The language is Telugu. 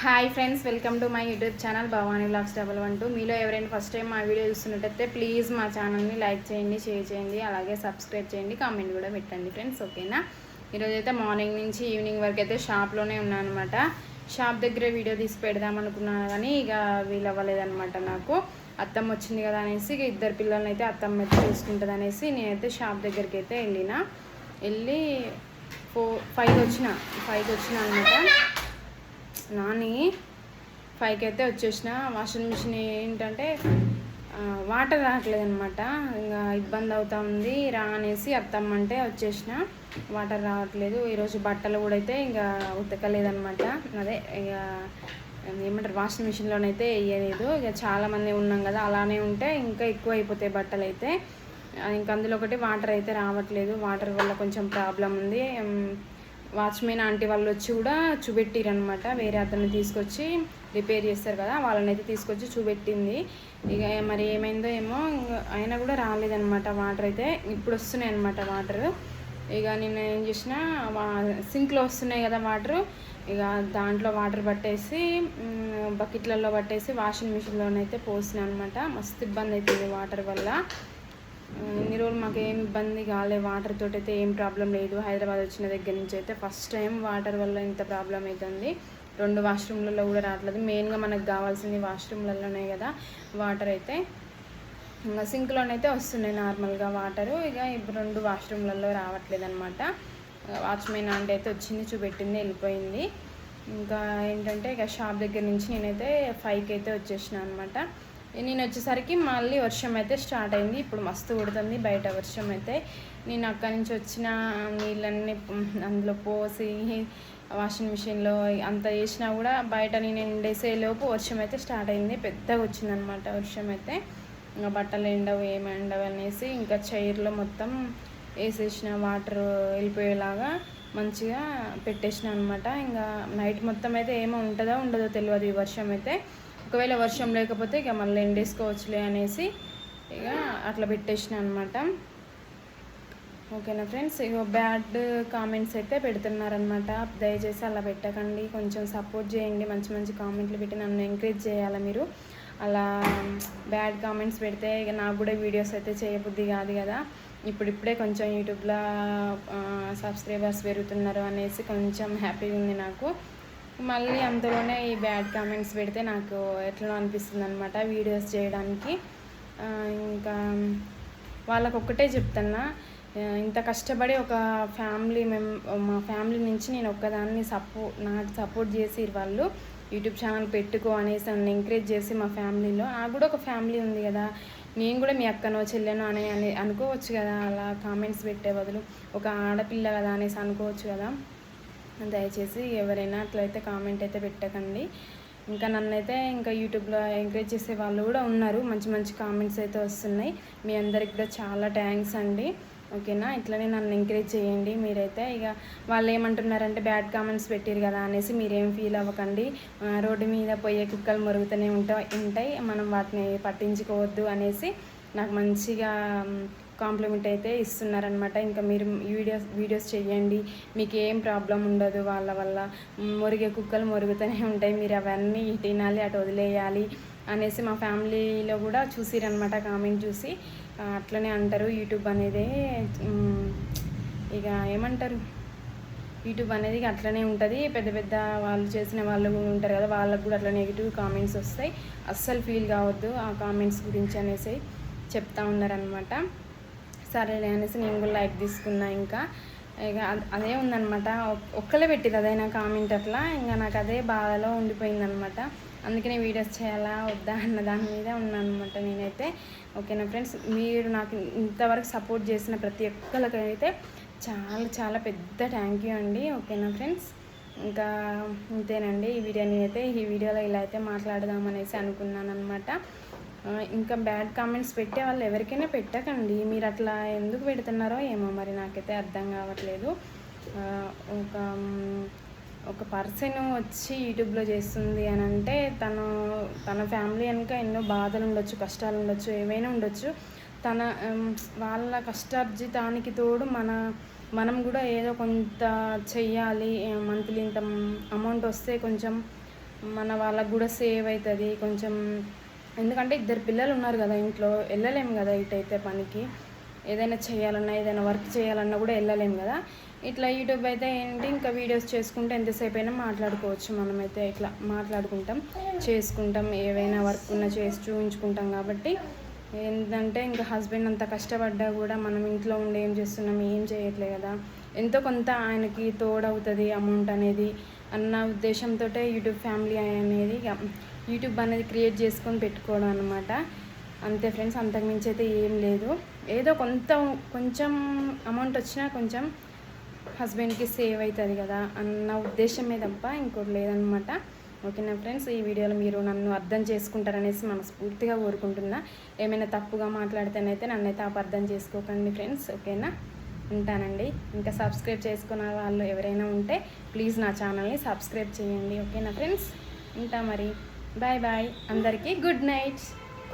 Hi friends welcome to my YouTube channel Bhavani blogs double one two మీలో ఎవరైనా ఫస్ట్ టైం మా వీడియో చూస్తున్నట్టయితే ప్లీజ్ మా ఛానల్ని లైక్ చేయండి షేర్ చేయండి అలాగే సబ్స్క్రైబ్ చేయండి కామెంట్ కూడా పెట్టండి ఫ్రెండ్స్ ఓకేనా ఈరోజు అయితే మార్నింగ్ నుంచి ఈవినింగ్ వరకు అయితే షాప్లోనే ఉన్నాను అనమాట షాప్ దగ్గర వీడియో తీసి పెడదాం అనుకున్నాను కానీ ఇక వీలు అవ్వలేదనమాట నాకు. అత్తమ్మ వచ్చింది కదా అనేసి ఇక ఇద్దరు పిల్లల్ని అయితే అత్తమ్మ అయితే చూసుకుంటుంది అనేసి నేనైతే షాప్ దగ్గరికి అయితే వెళ్ళిన. వెళ్ళి ఫోర్ ఫైవ్ వచ్చిన ఫైవ్కి వచ్చిన అనమాట నాని ఫైవ్కి అయితే వచ్చేసిన. వాషింగ్ మిషన్ ఏంటంటే వాటర్ రావట్లేదు అనమాట ఇంకా ఇబ్బంది అవుతా ఉంది. రా అనేసి అత్తమ్మంటే వచ్చేసిన. వాటర్ రావట్లేదు. ఈరోజు బట్టలు కూడా అయితే ఇంకా ఉతకలేదనమాట అదే ఇక ఏమంటారు వాషింగ్ మిషన్లోనైతే వేయలేదు. ఇక చాలామంది ఉన్నాం కదా అలానే ఉంటే ఇంకా ఎక్కువ అయిపోతాయి బట్టలు అయితే ఇంకా అందులో ఒకటి వాటర్ అయితే రావట్లేదు. వాటర్ వల్ల కొంచెం ప్రాబ్లం ఉంది. వాచ్మెన్ ఆంటీ వాళ్ళు వచ్చి కూడా చూపెట్టిరనమాట వేరే అతన్ని తీసుకొచ్చి రిపేర్ చేస్తారు కదా వాళ్ళని అయితే తీసుకొచ్చి చూపెట్టింది. ఇక మరి ఏమైందో ఏమో అయినా కూడా రాలేదనమాట వాటర్ అయితే. ఇప్పుడు వస్తున్నాయి అనమాట వాటర్. ఇక నేను ఏం చేసిన సింక్లో వస్తున్నాయి కదా వాటర్. ఇక దాంట్లో వాటర్ పట్టేసి బకెట్లలో పట్టేసి వాషింగ్ మిషన్లోనైతే పోసిన అనమాట మస్తు ఇబ్బంది అవుతుంది వాటర్ వల్ల. ఇన్ని రోజులు మాకు ఇబ్బంది కాలే. వాటర్ తోటి అయితే ఏం ప్రాబ్లం లేదు. హైదరాబాద్ వచ్చిన దగ్గర నుంచి అయితే ఫస్ట్ టైం వాటర్ వల్ల ఇంత ప్రాబ్లం అవుతుంది. రెండు వాష్రూమ్లలో కూడా రావట్లేదు. మెయిన్గా మనకు కావాల్సింది వాష్రూమ్లలోనే కదా వాటర్ అయితే. ఇంకా సింక్లోనైతే వస్తున్నాయి నార్మల్గా వాటరు. ఇక ఇప్పుడు రెండు వాష్రూమ్లలో రావట్లేదు అనమాట వాచ్మెన్ అంటే అయితే వచ్చింది చూపెట్టింది వెళ్ళిపోయింది. ఇంకా ఏంటంటే ఇక షాప్ దగ్గర నుంచి నేనైతే ఫైవ్కి అయితే వచ్చేసిన అనమాట నేను వచ్చేసరికి మళ్ళీ వర్షం అయితే స్టార్ట్ అయింది. ఇప్పుడు మస్తు కొడుతుంది. బయట వర్షం అయితే. నేను అక్కడి నుంచి వచ్చిన నీళ్ళన్నీ అందులో పోసి వాషింగ్ మిషన్లో అంత చేసినా కూడా బయట నేను ఎండేసే లోపు వర్షం అయితే స్టార్ట్ అయింది. పెద్దగా వచ్చిందనమాట వర్షం అయితే. ఇంకా బట్టలు ఎండవు ఏమి ఎండవు అనేసి ఇంకా చైర్లో మొత్తం వేసేసిన వాటర్ వెళ్ళిపోయేలాగా మంచిగా పెట్టేసిన అనమాట ఇంకా నైట్ మొత్తం అయితే ఏమో ఉంటుందో ఉండదో తెలియదు ఈ వర్షం అయితే. ఒకవేళ వర్షం లేకపోతే ఇక మళ్ళీ ఎండేసుకోవచ్చులే అనేసి ఇక అట్లా పెట్టేసిన అనమాట ఓకేనా ఫ్రెండ్స్? ఇగో బ్యాడ్ కామెంట్స్ అయితే పెడుతున్నారనమాట దయచేసి అలా పెట్టకండి. కొంచెం సపోర్ట్ చేయండి. మంచి మంచి కామెంట్లు పెట్టి నన్ను ఎంకరేజ్ చేయాలి మీరు? అలా బ్యాడ్ కామెంట్స్ పెడితే ఇక నాకు కూడా వీడియోస్ అయితే చేయబుద్ధి కాదు కదా. ఇప్పుడిప్పుడే కొంచెం యూట్యూబ్లో సబ్స్క్రైబర్స్ పెరుగుతున్నారు అనేసి కొంచెం హ్యాపీగా ఉంది నాకు. మళ్ళీ అందులోనే ఈ బ్యాడ్ కామెంట్స్ పెడితే నాకు ఎట్లా అనిపిస్తుంది అనమాట వీడియోస్ చేయడానికి. ఇంకా వాళ్ళకు ఒక్కటే చెప్తున్నా ఇంత కష్టపడి ఒక ఫ్యామిలీ మెం మా ఫ్యామిలీ నుంచి నేను ఒక్కదాన్ని సపో నాకు సపోర్ట్ చేసి వాళ్ళు. యూట్యూబ్ ఛానల్ పెట్టుకో అనేసి నన్ను ఎంకరేజ్ చేసి మా ఫ్యామిలీలో. నాకు కూడా ఒక ఫ్యామిలీ ఉంది కదా నేను కూడా మీ అక్కనో చెల్లెనో అని అని అనుకోవచ్చు కదా అలా కామెంట్స్ పెట్టే బదులు. ఒక ఆడపిల్ల కదా అనేసి అనుకోవచ్చు కదా. దయచేసి ఎవరైనా అట్లయితే కామెంట్ అయితే పెట్టకండి. ఇంకా నన్నైతే ఇంకా యూట్యూబ్లో ఎంకరేజ్ చేసే వాళ్ళు కూడా ఉన్నారు. మంచి మంచి కామెంట్స్ అయితే వస్తున్నాయి. మీ అందరికి కూడా చాలా థ్యాంక్స్ అండి. ఓకేనా? ఇట్లనే నన్ను ఎంకరేజ్ చేయండి. మీరైతే ఇక వాళ్ళు ఏమంటున్నారంటే బ్యాడ్ కామెంట్స్ పెట్టారు కదా అనేసి మీరేం ఫీల్ అవ్వకండి. రోడ్డు మీద పోయే కుక్కలు మురుగుతూనే ఉంటాయి ఉంటాయి. మనం వాటిని పట్టించుకోవద్దు అనేసి నాకు మంచిగా కాంప్లిమెంట్ అయితే ఇస్తున్నారనమాట ఇంకా మీరు వీడియోస్ వీడియోస్ చేయండి మీకు ఏం ప్రాబ్లం ఉండదు వాళ్ళ వల్ల. మురిగే కుక్కలు మురుగుతూనే ఉంటాయి. మీరు అవన్నీ తినాలి అటు వదిలేయాలి అనేసి మా ఫ్యామిలీలో కూడా చూసిరనమాట కామెంట్ చూసి. అట్లనే అంటారు. యూట్యూబ్ అనేది ఇక ఏమంటారు? యూట్యూబ్ అనేది ఇక అట్లనే ఉంటుంది. పెద్ద పెద్ద వాళ్ళు చేసిన వాళ్ళు కూడా ఉంటారు కదా వాళ్ళకు కూడా అట్లా నెగిటివ్ కామెంట్స్ వస్తాయి. అస్సలు ఫీల్ కావద్దు ఆ కామెంట్స్ గురించి అనేసి. చెప్తా ఉన్నారనమాట సరేలే అనేసి నేను కూడా లైక్ తీసుకున్నా ఇంకా. ఇక అదే ఉందనమాట ఒక్కలే పెట్టింది అదైనా కామెంట్ అట్లా. ఇంకా నాకు అదే బాధలో ఉండిపోయిందనమాట అందుకనే వీడియోస్ చేయాలా వద్దా అన్న దాని మీద ఉన్నాను అనమాట నేనైతే. ఓకేనా ఫ్రెండ్స్? మీరు నాకు ఇంతవరకు సపోర్ట్ చేసిన ప్రతి ఒక్కరికైతే చాలా చాలా పెద్ద థ్యాంక్ యూ అండి. ఓకేనా ఫ్రెండ్స్? ఇంకా ఇంతేనండి. ఈ వీడియో నేనైతే ఈ వీడియోలో ఇలా అయితే మాట్లాడదామనేసి అనుకున్నాను అనమాట ఇంకా బ్యాడ్ కామెంట్స్ పెట్టే వాళ్ళు ఎవరికైనా పెట్టకండి. మీరు అట్లా ఎందుకు పెడుతున్నారో ఏమో మరి నాకైతే అర్థం కావట్లేదు. ఒక ఒక పర్సన్ వచ్చి యూట్యూబ్లో చేస్తుంది అని అంటే తను తన ఫ్యామిలీ వెనుక ఎన్నో బాధలు ఉండొచ్చు కష్టాలు ఉండొచ్చు ఏవైనా ఉండొచ్చు. తన వాళ్ళ కష్టార్జితానికి తోడు మన మనం కూడా ఏదో కొంత చెయ్యాలి. మంత్లీ ఇంత అమౌంట్ వస్తే కొంచెం మన వాళ్ళకు కూడా సేవ్ అవుతుంది. కొంచెం ఎందుకంటే ఇద్దరు పిల్లలు ఉన్నారు కదా ఇంట్లో వెళ్ళలేము కదా ఇటైతే పనికి. ఏదైనా చేయాలన్నా ఏదైనా వర్క్ చేయాలన్నా కూడా వెళ్ళలేము కదా. ఇట్లా యూట్యూబ్ అయితే ఏంటి ఇంకా వీడియోస్ చేసుకుంటే ఎంతసేపు అయినా మాట్లాడుకోవచ్చు మనమైతే. ఇట్లా మాట్లాడుకుంటాం చేసుకుంటాం. ఏవైనా వర్క్ ఉన్నా చేసి చూపించుకుంటాం కాబట్టి. ఏంటంటే ఇంకా హస్బెండ్ అంత కష్టపడ్డా కూడా మనం ఇంట్లో ఉండి ఏం చేస్తున్నాం ఏం చేయట్లే కదా. ఎంతో కొంత ఆయనకి తోడవుతుంది అమౌంట్ అనేది. అన్న ఉద్దేశంతో యూట్యూబ్ ఫ్యామిలీ అనేది యూట్యూబ్ అనేది క్రియేట్ చేసుకొని పెట్టుకోవడం అనమాట అంతే ఫ్రెండ్స్ అంతకుమించి అయితే ఏం లేదు. ఏదో కొంత కొంచెం అమౌంట్ వచ్చినా కొంచెం హస్బెండ్కి సేవ్ అవుతుంది కదా అన్న ఉద్దేశమే తప్ప ఇంకోటి లేదనమాట ఓకేనా ఫ్రెండ్స్? ఈ వీడియోలో మీరు నన్ను అర్థం చేసుకుంటారనేసి మనస్ఫూర్తిగా కోరుకుంటున్నా. ఏమైనా తప్పుగా మాట్లాడితేనైతే నన్నైతే అపార్థం చేసుకోకండి ఫ్రెండ్స్. ఓకేనా? ఉంటానండి. ఇంకా సబ్స్క్రైబ్ చేసుకున్న వాళ్ళు ఎవరైనా ఉంటే ప్లీజ్ నా ఛానల్ని సబ్స్క్రైబ్ చేయండి. ఓకేనా ఫ్రెండ్స్? ఉంటా మరి. Bye bye. అందరికీ గుడ్ నైట్.